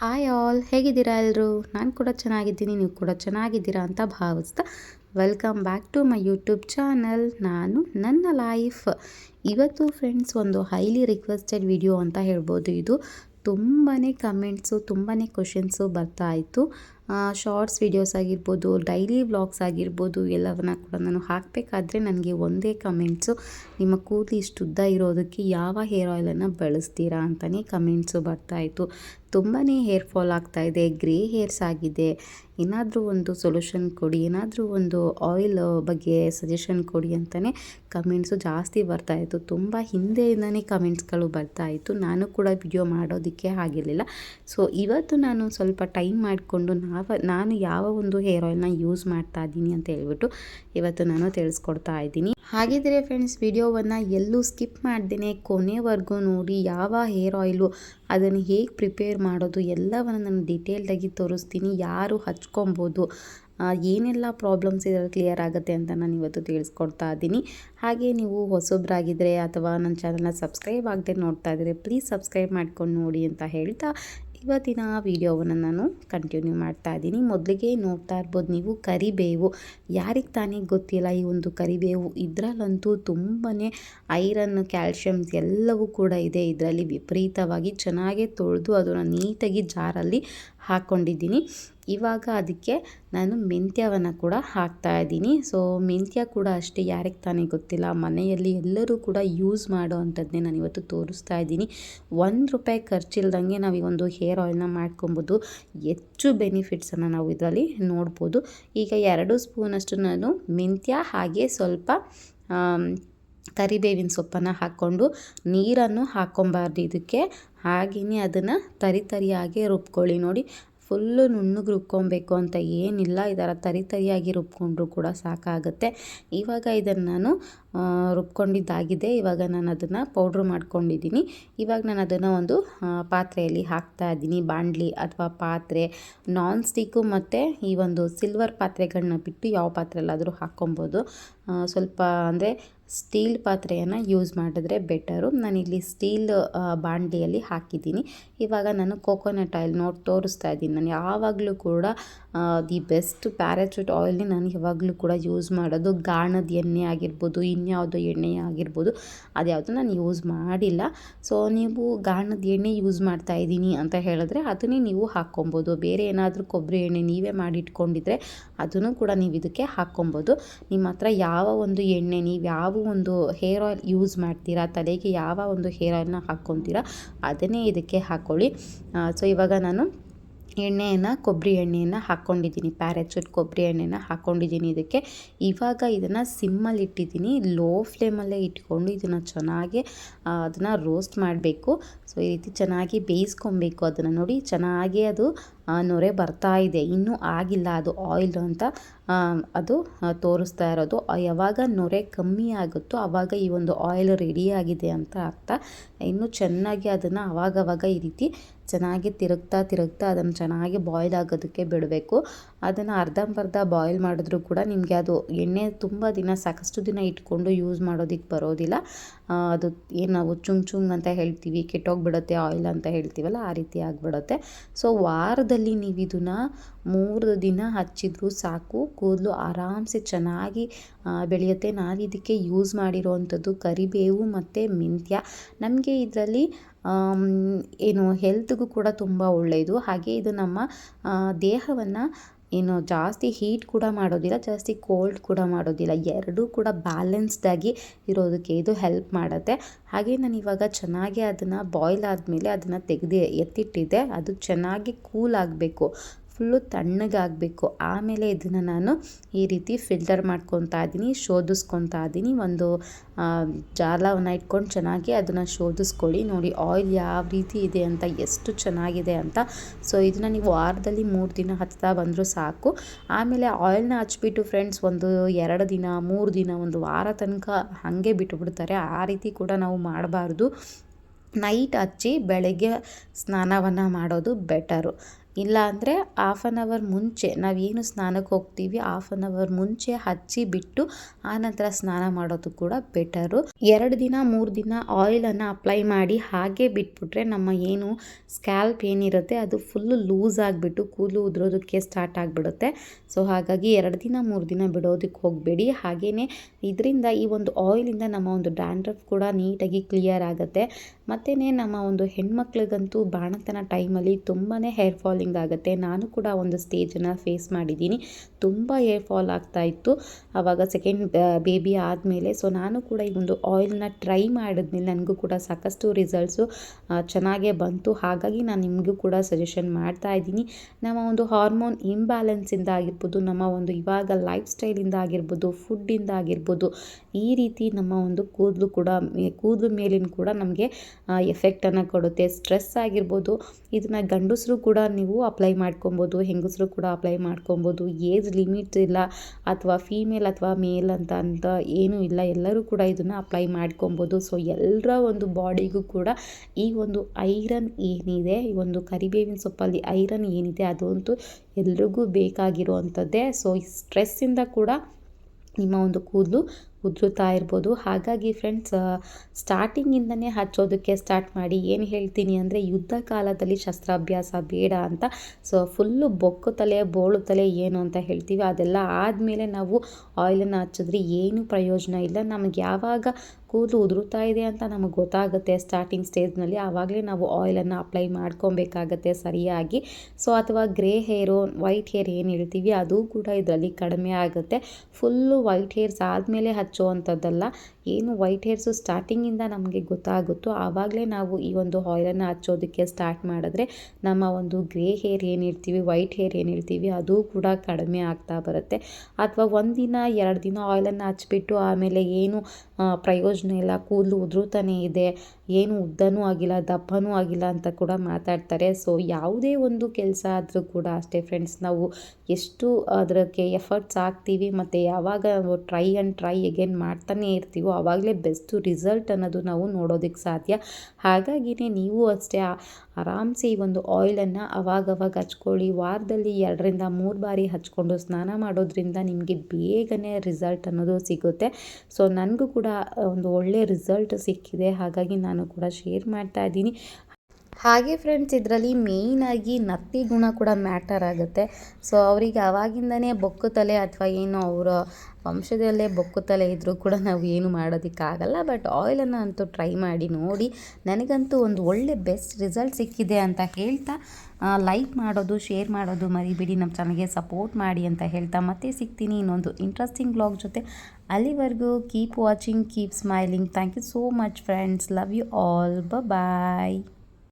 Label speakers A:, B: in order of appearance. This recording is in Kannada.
A: ಹಾಯ್ ಆಲ್ ಹೇಗಿದ್ದೀರಾ ಎಲ್ಲರೂ ನಾನು ಕೂಡ ಚೆನ್ನಾಗಿದ್ದೀನಿ, ನೀವು ಕೂಡ ಚೆನ್ನಾಗಿದ್ದೀರಾ ಅಂತ ಭಾವಿಸ್ತಾ. Welcome back to my YouTube channel ನಾನು ನನ್ನ ಲೈಫ್ ಇವತ್ತು ಫ್ರೆಂಡ್ಸ್ ಒಂದು ಹೈಲಿ ರಿಕ್ವೆಸ್ಟೆಡ್ ವಿಡಿಯೋ ಅಂತ ಹೇಳ್ಬೋದು ಇದು. ತುಂಬಾ ಕಮೆಂಟ್ಸು ತುಂಬಾ ಕ್ವಶನ್ಸು ಬರ್ತಾ ಇತ್ತು. ಶಾರ್ಟ್ಸ್ ವಿಡಿಯೋಸ್ ಆಗಿರ್ಬೋದು ಡೈಲಿ ವ್ಲಾಗ್ಸ್ ಆಗಿರ್ಬೋದು, ಎಲ್ಲವನ್ನ ಕೂಡ ನಾನು ಹಾಕಬೇಕಾದ್ರೆ ನನಗೆ ಒಂದೇ ಕಮೆಂಟ್ಸು ನಿಮ್ಮ ಕೂದಲು ಇಷ್ಟು ಉದ್ದ ಇರೋದಕ್ಕೆ ಯಾವ ಹೇರ್ ಆಯಿಲನ್ನು ಬಳಸ್ತೀರಾ ಅಂತಲೇ ಕಮೆಂಟ್ಸು ಬರ್ತಾಯಿತ್ತು ತುಂಬಾ ಹೇರ್ ಫಾಲ್ ಆಗ್ತಾ ಇದೆ ಗ್ರೇ ಹೇರ್ಸ್ ಆಗಿದೆ. ಏನಾದರೂ ಒಂದು ಸೊಲ್ಯೂಷನ್ ಕೊಡಿ, ಏನಾದರೂ ಒಂದು ಆಯಿಲ್ ಬಗ್ಗೆ ಸಜೆಷನ್ ಕೊಡಿ ಅಂತಲೇ ಕಮೆಂಟ್ಸು ಜಾಸ್ತಿ ಬರ್ತಾಯಿತ್ತು ತುಂಬ ಹಿಂದೆಯಿಂದನೇ ಕಮೆಂಟ್ಸ್ಗಳು ಬರ್ತಾಯಿತ್ತು ನಾನು ಕೂಡ ವಿಡಿಯೋ ಮಾಡೋದಕ್ಕೆ ಆಗಿರಲಿಲ್ಲ. ಸೊ ಇವತ್ತು ನಾನು ಸ್ವಲ್ಪ ಟೈಮ್ ಮಾಡಿಕೊಂಡು ನಾವು, ನಾನು ಯಾವ ಒಂದು ಹೇರ್ ಆಯಿಲ್ನ ಯೂಸ್ ಮಾಡ್ತಾ ಇದ್ದೀನಿ ಅಂತ ಹೇಳ್ಬಿಟ್ಟು ಇವತ್ತು ನಾನು ತಿಳಿಸ್ಕೊಡ್ತಾ ಇದ್ದೀನಿ. ಹಾಗಿದ್ರೆ ಫ್ರೆಂಡ್ಸ್ ವಿಡಿಯೋವನ್ನು ಎಲ್ಲೂ ಸ್ಕಿಪ್ ಮಾಡ್ದೇ ಕೊನೆವರೆಗೂ ನೋಡಿ ಯಾವ ಹೇರ್ ಆಯಿಲು ಅದನ್ನು ಹೇಗೆ ಪ್ರಿಪೇರ್ ಮಾಡೋದು ಎಲ್ಲವನ್ನು ನಾನು ಡೀಟೇಲ್ಡಾಗಿ ತೋರಿಸ್ತೀನಿ. ಯಾರು ಹಚ್ಕೊಬೋದು ಏನೆಲ್ಲ ಪ್ರಾಬ್ಲಮ್ಸ್ ಇದರಲ್ಲಿ ಕ್ಲಿಯರ್ ಆಗುತ್ತೆ ಅಂತ ನಾನು ಇವತ್ತು ತಿಳಿಸ್ಕೊಡ್ತಾ ಇದ್ದೀನಿ. ಹಾಗೆ ನೀವು ಹೊಸೊಬ್ಬರಾಗಿದ್ದರೆ ಅಥವಾ ನನ್ನ ಚಾನಲ್ನ ಸಬ್ಸ್ಕ್ರೈಬ್ ಆಗದೆ ನೋಡ್ತಾ ಇದ್ದರೆ ಪ್ಲೀಸ್ ಸಬ್ಸ್ಕ್ರೈಬ್ ಮಾಡ್ಕೊಂಡು ನೋಡಿ ಅಂತ ಹೇಳ್ತಾ ಇವತ್ತಿನ ವಿಡಿಯೋವನ್ನು ನಾನು ಕಂಟಿನ್ಯೂ ಮಾಡ್ತಾ ಇದ್ದೀನಿ. ಮೊದಲಿಗೆ ನೋಡ್ತಾ ಇರ್ಬೋದು, ನೀವು ಕರಿಬೇವು ಯಾರಿಗೆ ತಾನೇ ಗೊತ್ತಿಲ್ಲ, ಈ ಒಂದು ಕರಿಬೇವು ಇದರಲ್ಲಂತೂ ತುಂಬಾ ಐರನ್ ಕ್ಯಾಲ್ಶಿಯಮ್ಸ್ ಎಲ್ಲವೂ ಕೂಡ ಇದೆ. ಇದರಲ್ಲಿ ವಿಪರೀತವಾಗಿ ಚೆನ್ನಾಗೇ ತೊಳೆದು ಅದನ್ನು ನೀಟಾಗಿ ಜಾರಲ್ಲಿ ಹಾಕ್ಕೊಂಡಿದ್ದೀನಿ ಇವಾಗ ಅದಕ್ಕೆ ನಾನು ಮೆಂತ್ಯವನ್ನು ಕೂಡ ಹಾಕ್ತಾ ಇದ್ದೀನಿ. ಸೊ ಮೆಂತ್ಯ ಕೂಡ ಅಷ್ಟೇ ಯಾರಿಗೆ ತಾನೇ ಗೊತ್ತಿಲ್ಲ, ಮನೆಯಲ್ಲಿ ಎಲ್ಲರೂ ಕೂಡ ಯೂಸ್ ಮಾಡೋ ಅಂಥದ್ದನ್ನೇ ನಾನು ಇವತ್ತು ತೋರಿಸ್ತಾ ಇದ್ದೀನಿ. ಒಂದು ರೂಪಾಯಿ ಖರ್ಚಿಲ್ದಂಗೆ ನಾವು ಈ ಒಂದು ಹೇರ್ ಆಯಿಲ್ನ ಮಾಡ್ಕೊಬೋದು. ಹೆಚ್ಚು ಬೆನಿಫಿಟ್ಸನ್ನು ನಾವು ಇದರಲ್ಲಿ ನೋಡ್ಬೋದು. ಈಗ ಎರಡು ಸ್ಪೂನಷ್ಟು ನಾನು ಮೆಂತ್ಯ, ಹಾಗೆ ಸ್ವಲ್ಪ ಕರಿಬೇವಿನ ಸೊಪ್ಪನ್ನು ಹಾಕ್ಕೊಂಡು ನೀರನ್ನು ಹಾಕ್ಕೊಬಾರ್ದು ಇದಕ್ಕೆ. ಹಾಗೆಯೇ ಅದನ್ನು ತರಿ ತರಿಯಾಗಿ ರುಬ್ಕೊಳ್ಳಿ ನೋಡಿ. ಫುಲ್ಲು ನುಣ್ಣಗೆ ರುಬ್ಕೊಬೇಕು ಅಂತ ಏನಿಲ್ಲ. ಇದರ ತರಿ ತರಿಯಾಗಿ ರುಬ್ಕೊಂಡ್ರು ಕೂಡ ಸಾಕಾಗುತ್ತೆ. ಇವಾಗ ಇದನ್ನು ನಾನು ರುಬ್ಕೊಂಡಿದ್ದಾಗಿದೆ. ಇವಾಗ ನಾನು ಅದನ್ನು ಪೌಡ್ರ್ ಮಾಡ್ಕೊಂಡಿದ್ದೀನಿ. ಇವಾಗ ನಾನು ಅದನ್ನು ಒಂದು ಪಾತ್ರೆಯಲ್ಲಿ ಹಾಕ್ತಾ ಇದ್ದೀನಿ. ಬಾಣಲಿ ಅಥವಾ ಪಾತ್ರೆ ನಾನ್ ಸ್ಟಿಕ್ಕು ಮತ್ತು ಈ ಒಂದು ಸಿಲ್ವರ್ ಪಾತ್ರೆಗಳನ್ನ ಬಿಟ್ಟು ಯಾವ ಪಾತ್ರೆಯಲ್ಲಾದರೂ ಹಾಕ್ಕೊಬೋದು. ಸ್ವಲ್ಪ ಅಂದರೆ ಸ್ಟೀಲ್ ಪಾತ್ರೆಯನ್ನು ಯೂಸ್ ಮಾಡಿದ್ರೆ ಬೆಟರು. ನಾನಿಲ್ಲಿ ಸ್ಟೀಲ್ ಬಾಣಲಿಯಲ್ಲಿ ಹಾಕಿದ್ದೀನಿ. ಇವಾಗ ನಾನು ಕೋಕೋನಟ್ ಆಯಿಲ್ ನೋಡಿ ತೋರಿಸ್ತಾ ಇದ್ದೀನಿ. ನಾನು ಯಾವಾಗಲೂ ಕೂಡ ದಿ ಬೆಸ್ಟ್ ಪ್ಯಾರಾಚೂಟ್ ಆಯಿಲ್ನೇ ನಾನು ಯಾವಾಗಲೂ ಕೂಡ ಯೂಸ್ ಮಾಡೋದು. ಗಾಣದ ಎಣ್ಣೆ ಆಗಿರ್ಬೋದು, ಇನ್ಯಾವುದೋ ಎಣ್ಣೆ ಆಗಿರ್ಬೋದು, ಅದ್ಯಾವುದು ನಾನು ಯೂಸ್ ಮಾಡಿಲ್ಲ. ಸೊ, ನೀವು ಗಾಣದ ಎಣ್ಣೆ ಯೂಸ್ ಮಾಡ್ತಾ ಇದ್ದೀನಿ ಅಂತ ಹೇಳಿದ್ರೆ ಅದನ್ನೇ ನೀವು ಹಾಕ್ಕೊಬೋದು. ಬೇರೆ ಏನಾದರೂ ಕೊಬ್ಬರಿ ಎಣ್ಣೆ ನೀವೇ ಮಾಡಿಟ್ಕೊಂಡಿದ್ರೆ ಅದನ್ನು ಕೂಡ ನೀವು ಇದಕ್ಕೆ ಹಾಕ್ಕೊಬೋದು. ನಿಮ್ಮ ಹತ್ರ ಯಾವ ಒಂದು ಎಣ್ಣೆ, ನೀವು ಯಾವ ಒಂದು ಹೇರ್ ಆಯಿಲ್ ಯೂಸ್ ಮಾಡ್ತೀರಾ? ತಲೆಗೆ ಯಾವ ಒಂದು ಹೇರ್ ಆಯಿಲ್ನ ಹಾಕ್ಕೊತೀರಾ? ಅದನ್ನೇ ಇದಕ್ಕೆ ಹಾಕ್ಕೊಳ್ಳಿ ಸೊ ಇವಾಗ ನಾನು ಎಣ್ಣೆಯನ್ನು, ಕೊಬ್ಬರಿ ಎಣ್ಣೆಯನ್ನು ಹಾಕ್ಕೊಂಡಿದ್ದೀನಿ ಪ್ಯಾರಾಚೂಟ್ ಕೊಬ್ಬರಿ ಎಣ್ಣೆನ ಹಾಕ್ಕೊಂಡಿದ್ದೀನಿ ಇದಕ್ಕೆ. ಇವಾಗ ಇದನ್ನು ಸಿಮ್ಮಲ್ಲಿ ಇಟ್ಟಿದ್ದೀನಿ. ಲೋ ಫ್ಲೇಮಲ್ಲೇ ಇಟ್ಕೊಂಡು ಇದನ್ನು ಚೆನ್ನಾಗಿ ಅದನ್ನು ರೋಸ್ಟ್ ಮಾಡಬೇಕು. ಸೊ ಈ ರೀತಿ ಚೆನ್ನಾಗಿ ಬೇಯಿಸ್ಕೊಬೇಕು ಅದನ್ನು ನೋಡಿ. ಚೆನ್ನಾಗಿ ಅದು ನೊರೆ ಬರ್ತಾ ಇದೆ. ಇನ್ನೂ ಆಗಿಲ್ಲ ಅದು ಆಯಿಲ್ ಅಂತ. ಅದು ತೋರಿಸ್ತಾ ಇರೋದು. ಯಾವಾಗ ನೊರೆ ಕಮ್ಮಿ ಆಗುತ್ತೋ ಆವಾಗ ಈ ಒಂದು ಆಯಿಲ್ ರೆಡಿಯಾಗಿದೆ ಅಂತ ಅರ್ಥ. ಇನ್ನು ಚೆನ್ನಾಗಿ ಅದನ್ನು ಅವಾಗವಾಗ ಈ ರೀತಿ ಚೆನ್ನಾಗಿ ತಿರುಗ್ತಾ ತಿರುಗ್ತಾ ಅದನ್ನು ಚೆನ್ನಾಗಿ ಬಾಯ್ಲ್ ಆಗೋದಕ್ಕೆ ಬಿಡಬೇಕು. ಅದನ್ನು ಅರ್ಧಂಬರ್ಧ ಬಾಯ್ಲ್ ಮಾಡಿದ್ರೂ ಕೂಡ ನಿಮಗೆ ಅದು ಎಣ್ಣೆ ತುಂಬ ದಿನ ಸಾಕಷ್ಟು ದಿನ ಇಟ್ಕೊಂಡು ಯೂಸ್ ಮಾಡೋದಕ್ಕೆ ಬರೋದಿಲ್ಲ. ಅದು ಏನು ನಾವು ಚುಂಗ್ ಚುಂಗ್ ಅಂತ ಹೇಳ್ತೀವಿ, ಕೆಟ್ಟೋಗ್ಬಿಡುತ್ತೆ ಆಯಿಲ್ ಅಂತ ಹೇಳ್ತೀವಲ್ಲ, ಆ ರೀತಿ ಆಗಿಬಿಡುತ್ತೆ. ಸೊ ವಾರದಲ್ಲಿ ನೀವು ಇದನ್ನು ಮೂರು ದಿನ ಹಚ್ಚಿದ್ರು ಸಾಕು. ಕೂದಲು ಆರಾಮ್ಸೆ ಚೆನ್ನಾಗಿ ಬೆಳೆಯುತ್ತೆ. ನಾನು ಇದಕ್ಕೆ ಯೂಸ್ ಮಾಡಿರೋವಂಥದ್ದು ಕರಿಬೇವು ಮತ್ತು ಮೆಂತ್ಯ. ನಮಗೆ ಇದರಲ್ಲಿ ಏನು ಹೆಲ್ತ್ಗೂ ಕೂಡ ತುಂಬ ಒಳ್ಳೆಯದು ಹಾಗೆ ಇದು ನಮ್ಮ ದೇಹವನ್ನು ಏನು ಜಾಸ್ತಿ ಹೀಟ್ ಕೂಡ ಮಾಡೋದಿಲ್ಲ, ಜಾಸ್ತಿ ಕೋಲ್ಡ್ ಕೂಡ ಮಾಡೋದಿಲ್ಲ. ಎರಡೂ ಕೂಡ ಬ್ಯಾಲೆನ್ಸ್ಡಾಗಿ ಇರೋದಕ್ಕೆ ಇದು ಹೆಲ್ಪ್ ಮಾಡುತ್ತೆ. ಹಾಗೆ ನಾನು ಇವಾಗ ಚೆನ್ನಾಗಿ ಅದನ್ನು ಬಾಯ್ಲ್ ಆದಮೇಲೆ ಅದನ್ನು ತೆಗೆದು ಎತ್ತಿಟ್ಟಿದ್ದೆ. ಅದು ಚೆನ್ನಾಗಿ ಕೂಲ್ ಆಗಬೇಕು. ಫುಲ್ಲು ತಣ್ಣಗಾಗಬೇಕು. ಆಮೇಲೆ ಇದನ್ನು ನಾನು ಈ ರೀತಿ ಫಿಲ್ಟರ್ ಮಾಡ್ಕೊತಾ ಇದ್ದೀನಿ ಶೋಧಿಸ್ಕೊತಾ ಇದ್ದೀನಿ ಒಂದು ಜಾಲವನ್ನು ಇಟ್ಕೊಂಡು ಚೆನ್ನಾಗಿ ಅದನ್ನು ಶೋಧಿಸ್ಕೊಳ್ಳಿ. ನೋಡಿ, ಆಯಿಲ್ ಯಾವ ರೀತಿ ಇದೆ ಅಂತ, ಎಷ್ಟು ಚೆನ್ನಾಗಿದೆ ಅಂತ. ಸೊ, ಇದನ್ನು ನೀವು ವಾರದಲ್ಲಿ ಮೂರು ದಿನ ಹತ್ತಾ ಬಂದರೂ ಸಾಕು. ಆಮೇಲೆ ಆಯಿಲ್ನ ಹಚ್ಬಿಟ್ಟು ಫ್ರೆಂಡ್ಸ್, ಒಂದು ಎರಡು ದಿನ, ಮೂರು ದಿನ, ಒಂದು ವಾರ ತನಕ ಹಾಗೆ ಬಿಟ್ಟುಬಿಡ್ತಾರೆ ಆ ರೀತಿ ಕೂಡ ನಾವು ಮಾಡಬಾರ್ದು. ನೈಟ್ ಹಚ್ಚಿ ಬೆಳಗ್ಗೆ ಸ್ನಾನವನ್ನು ಮಾಡೋದು ಬೆಟರು. ಇಲ್ಲ ಅಂದರೆ ಹಾಫ್ ಆನ್ ಅವರ್ ಮುಂಚೆ ನಾವೇನು ಸ್ನಾನಕ್ಕೆ ಹೋಗ್ತೀವಿ ಹಾಫ್ ಆನ್ ಅವರ್ ಮುಂಚೆ ಹಚ್ಚಿ ಬಿಟ್ಟು ಆನಂತರ ಸ್ನಾನ ಮಾಡೋದು ಕೂಡ ಬೆಟರು ಎರಡು ದಿನ, ಮೂರು ದಿನ ಆಯಿಲನ್ನು ಅಪ್ಲೈ ಮಾಡಿ ಹಾಗೆ ಬಿಟ್ಬಿಟ್ರೆ ನಮ್ಮ ಏನು ಸ್ಕ್ಯಾಲ್ಪ್ ಏನಿರುತ್ತೆ ಅದು ಫುಲ್ಲು ಲೂಸ್ ಆಗಿಬಿಟ್ಟು ಕೂದಲು ಉದುರೋದಕ್ಕೆ ಸ್ಟಾರ್ಟ್ ಆಗಿಬಿಡುತ್ತೆ. ಸೊ ಹಾಗಾಗಿ ಎರಡು ದಿನ, ಮೂರು ದಿನ ಬಿಡೋದಕ್ಕೆ ಹೋಗಬೇಡಿ. ಹಾಗೆಯೇ ಇದರಿಂದ ಈ ಒಂದು ಆಯಿಲಿಂದ ನಮ್ಮ ಒಂದು ಡ್ಯಾಂಡ್ರಫ್ ಕೂಡ ನೀಟಾಗಿ ಕ್ಲಿಯರ್ ಆಗುತ್ತೆ. ಮತ್ತೇ ನಮ್ಮ ಒಂದು ಹೆಣ್ಮಕ್ಳಿಗಂತೂ ಬಾಣತನ ಟೈಮಲ್ಲಿ ತುಂಬಾ ಹೇರ್ ಫಾಲಿಂಗ್ ಆಗುತ್ತೆ. ನಾನು ಕೂಡ ಒಂದು ಸ್ಟೇಜನ್ನು ಫೇಸ್ ಮಾಡಿದ್ದೀನಿ. ತುಂಬ ಹೇರ್ ಫಾಲ್ ಆಗ್ತಾ ಇತ್ತು. ಆವಾಗ ಸೆಕೆಂಡ್ ಬೇಬಿ ಆದಮೇಲೆ. ಸೊ, ನಾನು ಕೂಡ ಈ ಒಂದು ಆಯಿಲ್ನ ಟ್ರೈ ಮಾಡಿದ್ಮೇಲೆ ನನಗೂ ಕೂಡ ಸಾಕಷ್ಟು ರಿಸಲ್ಟ್ಸು ಚೆನ್ನಾಗೇ ಬಂತು. ಹಾಗಾಗಿ ನಾನು ನಿಮಗೂ ಕೂಡ ಸಜೆಷನ್ ಮಾಡ್ತಾ ಇದ್ದೀನಿ. ನಮ್ಮ ಒಂದು ಹಾರ್ಮೋನ್ ಇಂಬ್ಯಾಲೆನ್ಸಿಂದ ಆಗಿರ್ಬೋದು, ನಮ್ಮ ಒಂದು ಇವಾಗ ಲೈಫ್ ಸ್ಟೈಲಿಂದ ಆಗಿರ್ಬೋದು, ಫುಡ್ಡಿಂದ ಆಗಿರ್ಬೋದು, ಈ ರೀತಿ ನಮ್ಮ ಒಂದು ಕೂದಲು ಕೂಡ ಕೂದಲು ಮೇಲಿನ ಕೂಡ ನಮಗೆ ಎಫೆಕ್ಟನ್ನು ಕೊಡುತ್ತೆ. ಸ್ಟ್ರೆಸ್ ಆಗಿರ್ಬೋದು, ಇದನ್ನು ಗಂಡಸರು ಕೂಡ ನೀವು ಅಪ್ಲೈ ಮಾಡ್ಕೊಬೋದು, ಹೆಂಗಸರು ಕೂಡ ಅಪ್ಲೈ ಮಾಡ್ಕೊಬೋದು. ಏಜ್ ಲಿಮಿಟ್ ಇಲ್ಲ ಅಥವಾ ಫೀಮೇಲ್ ಅಥವಾ ಮೇಲ್ ಅಂತ ಅಂತ ಏನೂ ಇಲ್ಲ. ಎಲ್ಲರೂ ಕೂಡ ಇದನ್ನು ಅಪ್ಲೈ ಮಾಡ್ಕೊಬೋದು. ಸೊ ಎಲ್ಲರ ಒಂದು ಬಾಡಿಗೂ ಕೂಡ ಈ ಒಂದು ಐರನ್ ಏನಿದೆ, ಈ ಒಂದು ಕರಿಬೇವಿನ ಸೊಪ್ಪಲ್ಲಿ ಐರನ್ ಏನಿದೆ ಅದಂತೂ ಎಲ್ರಿಗೂ ಬೇಕಾಗಿರುವಂಥದ್ದೇ. ಸೊ ಸ್ಟ್ರೆಸ್ಸಿಂದ ಕೂಡ ನಿಮ್ಮ ಒಂದು ಕೂದಲು ಉದುರುತ್ತಾ ಇರ್ಬೋದು. ಹಾಗಾಗಿ ಫ್ರೆಂಡ್ಸ್ ಸ್ಟಾರ್ಟಿಂಗಿಂದನೇ ಹಚ್ಚೋದಕ್ಕೆ ಸ್ಟಾರ್ಟ್ ಮಾಡಿ ಏನು ಹೇಳ್ತೀನಿ ಅಂದರೆ ಯುದ್ಧ ಕಾಲದಲ್ಲಿ ಶಸ್ತ್ರಾಭ್ಯಾಸ ಬೇಡ ಅಂತ. ಸೊ ಫುಲ್ಲು ಬೊಕ್ಕು ತಲೆ, ಬೋಳು ತಲೆ ಏನು ಅಂತ ಹೇಳ್ತೀವಿ. ಅದೆಲ್ಲ ಆದಮೇಲೆ ನಾವು ಆಯಿಲನ್ನು ಹಚ್ಚಿದ್ರೆ ಏನು ಪ್ರಯೋಜನ ಇಲ್ಲ. ನಮಗೆ ಯಾವಾಗ ಕೂದಲು ಉದುರುತ್ತಾ ಇದೆ ಅಂತ ನಮಗೆ ಗೊತ್ತಾಗುತ್ತೆ ಸ್ಟಾರ್ಟಿಂಗ್ ಸ್ಟೇಜ್ನಲ್ಲಿ ಆವಾಗಲೇ ನಾವು ಆಯಿಲನ್ನು ಅಪ್ಲೈ ಮಾಡ್ಕೊಬೇಕಾಗತ್ತೆ ಸರಿಯಾಗಿ. ಸೊ ಅಥವಾ ಗ್ರೇ ಹೇರು ವೈಟ್ ಹೇರ್ ಏನು ಹೇಳ್ತೀವಿ, ಅದು ಕೂಡ ಇದರಲ್ಲಿ ಕಡಿಮೆ ಆಗುತ್ತೆ. ಫುಲ್ಲು ವೈಟ್ ಹೇರ್ಸ್ ಆದಮೇಲೆ ಹಚ್ಚುವಂಥದ್ದಲ್ಲ. ಏನು ವೈಟ್ ಹೇರ್ಸು ಸ್ಟಾರ್ಟಿಂಗಿಂದ ನಮಗೆ ಗೊತ್ತಾಗುತ್ತೋ ಆವಾಗಲೇ ನಾವು ಈ ಒಂದು ಆಯಿಲನ್ನು ಹಚ್ಚೋದಕ್ಕೆ ಸ್ಟಾರ್ಟ್ ಮಾಡಿದ್ರೆ ನಮ್ಮ ಒಂದು ಗ್ರೇ ಹೇರ್ ಏನಿರ್ತೀವಿ ವೈಟ್ ಹೇರ್ ಏನಿರ್ತೀವಿ, ಅದು ಕೂಡ ಕಡಿಮೆ ಆಗ್ತಾ ಬರುತ್ತೆ. ಅಥವಾ ಒಂದಿನ, ಎರಡು ದಿನ ಆಯಿಲನ್ನು ಹಚ್ಬಿಟ್ಟು ಆಮೇಲೆ ಏನು ಪ್ರಯೋಜನ ಇಲ್ಲ, ಕೂದಲು ಉದುರುತ್ತಾನೆ ಇದೆ, ಏನು ಉದ್ದನೂ ಆಗಿಲ್ಲ, ದಪ್ಪನೂ ಆಗಿಲ್ಲ ಅಂತ ಕೂಡ ಮಾತಾಡ್ತಾರೆ. ಸೊ ಯಾವುದೇ ಒಂದು ಕೆಲಸ ಆದರೂ ಕೂಡ ಅಷ್ಟೇ ಫ್ರೆಂಡ್ಸ್ ನಾವು ಎಷ್ಟು ಅದಕ್ಕೆ ಎಫರ್ಟ್ಸ್ ಹಾಕ್ತೀವಿ, ಮತ್ತು ಯಾವಾಗ ಟ್ರೈ ಆ್ಯಂಡ್ ಟ್ರೈ ಎಗೇನ್ ಮಾಡ್ತಾನೆ ಇರ್ತೀವೋ ಆವಾಗಲೇ ಬೆಸ್ಟು ರಿಸಲ್ಟ್ ಅನ್ನೋದು ನಾವು ನೋಡೋದಕ್ಕೆ ಸಾಧ್ಯ. ಹಾಗಾಗಿನೇ ನೀವು ಅಷ್ಟೇ ಆರಾಮ್ಸೆ ಈ ಒಂದು ಆಯಿಲನ್ನು ಅವಾಗವಾಗ ಹಚ್ಕೊಳ್ಳಿ. ವಾರದಲ್ಲಿ ಎರಡರಿಂದ ಮೂರು ಬಾರಿ ಹಚ್ಕೊಂಡು ಸ್ನಾನ ಮಾಡೋದ್ರಿಂದ ನಿಮಗೆ ಬೇಗನೆ ರಿಸಲ್ಟ್ ಅನ್ನೋದು ಸಿಗುತ್ತೆ. ಸೊ, ನನಗೂ ಕೂಡ ಒಂದು ಒಳ್ಳೆಯ ರಿಸಲ್ಟ್ ಸಿಕ್ಕಿದೆ. ಹಾಗಾಗಿ ನಾನು ಕೂಡ ಶೇರ್ ಮಾಡ್ತಾ ಇದ್ದೀನಿ. ಹಾಗೆ ಫ್ರೆಂಡ್ಸ್ ಇದರಲ್ಲಿ ಮೇಯ್ನಾಗಿ ನತ್ತಿ ಗುಣ ಕೂಡ ಮ್ಯಾಟರ್ ಆಗುತ್ತೆ. ಸೊ ಅವರಿಗೆ ಅವಾಗಿಂದನೇ ಬೊಕ್ಕು ತಲೆ ಅಥವಾ ಏನು ಅವರ ವಂಶದಲ್ಲೇ ಬೊಕ್ಕು ತಲೆ ಇದ್ದರೂ ಕೂಡ ನಾವು ಏನು ಮಾಡೋದಕ್ಕಾಗಲ್ಲ. ಬಟ್ ಆಯಿಲನ್ನು ಅಂತೂ ಟ್ರೈ ಮಾಡಿ ನೋಡಿ, ನನಗಂತೂ ಒಂದು ಒಳ್ಳೆ ಬೆಸ್ಟ್ ರಿಸಲ್ಟ್ ಸಿಕ್ಕಿದೆ ಅಂತ ಹೇಳ್ತಾ ಲೈಕ್ ಮಾಡೋದು ಶೇರ್ ಮಾಡೋದು ಮರಿಬಿಡಿ. ನಮ್ಮ ಚಾನಲ್ಗೆ ಸಪೋರ್ಟ್ ಮಾಡಿ ಅಂತ ಹೇಳ್ತಾ ಮತ್ತೆ ಸಿಗ್ತೀನಿ ಇನ್ನೊಂದು ಇಂಟ್ರೆಸ್ಟಿಂಗ್ ಬ್ಲಾಗ್ ಜೊತೆ. ಅಲ್ಲಿವರೆಗೂ keep watching keep smiling thank you so much friends love you all ಬ ಬಾಯ್